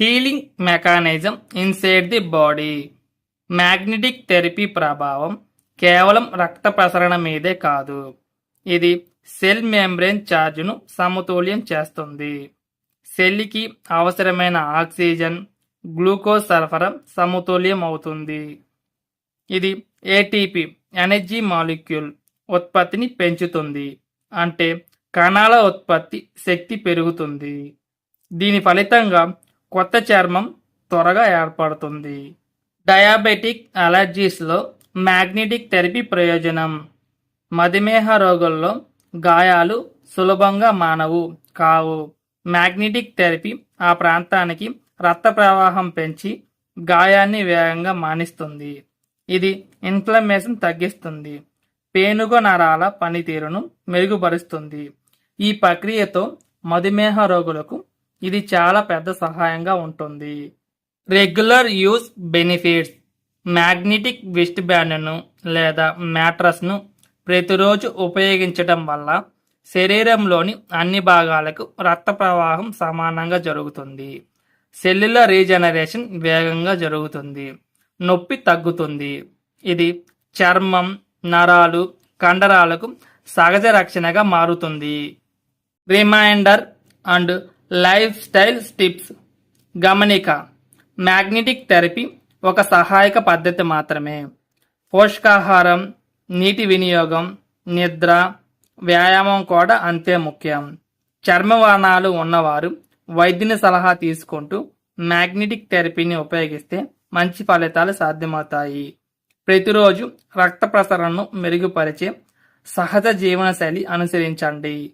Healing mechanism inside the body. Magnetic therapy ప్రభావం కేవలం రక్త ప్రసరణ మీదే కాదు. ఇది సెల్ మెంబ్రెయిన్ ఛార్జ్ను సమతుల్యం చేస్తుంది. సెల్కి అవసరమైన ఆక్సిజన్ గ్లూకోజ్ సరఫరా సమతుల్యం అవుతుంది ఇది ఏటీపీ ఎనర్జీ మాలిక్యూల్ ఉత్పత్తిని పెంచుతుంది. అంటే కణాల ఉత్పత్తి శక్తి పెరుగుతుంది. దీని ఫలితంగా కొత్త చర్మం త్వరగా ఏర్పడుతుంది. డయాబెటిక్ అలర్జీస్లో మ్యాగ్నెటిక్ థెరపీ ప్రయోజనం. మధుమేహ రోగుల్లో గాయాలు సులభంగా మానవు కావు. మ్యాగ్నెటిక్ థెరపీ ఆ ప్రాంతానికి రక్త ప్రవాహం పెంచి గాయాన్ని వేగంగా మానిస్తుంది. ఇది ఇన్ఫ్లమేషన్ తగ్గిస్తుంది. పేనుగ నరాల పనితీరును మెరుగుపరుస్తుంది. ఈ ప్రక్రియతో మధుమేహ రోగులకు ఇది చాలా పెద్ద సహాయంగా ఉంటుంది. Regular use benefits magnetic waist బ్యాండ్ను లేదా మ్యాట్రస్ను ప్రతిరోజు ఉపయోగించడం వల్ల శరీరంలోని అన్ని భాగాలకు రక్త ప్రవాహం సమానంగా జరుగుతుంది. సెల్యులర్ రీజనరేషన్ వేగంగా జరుగుతుంది. నొప్పి తగ్గుతుంది. ఇది చర్మం నరాలు కండరాలకు సహజ రక్షణగా మారుతుంది. Reminder and lifestyle tips గమనిక. మ్యాగ్నెటిక్ థెరపీ ఒక సహాయక పద్ధతి మాత్రమే. పోషకాహారం నీటి వినియోగం నిద్ర వ్యాయామం కూడా అంతే ముఖ్యం. చర్మవర్ణాలు ఉన్నవారు వైద్యుని సలహా తీసుకుంటూ మ్యాగ్నెటిక్ థెరపీని ఉపయోగిస్తే మంచి ఫలితాలు సాధ్యమవుతాయి. ప్రతిరోజు రక్త ప్రసరణను మెరుగుపరిచే సహజ జీవనశైలి అనుసరించండి.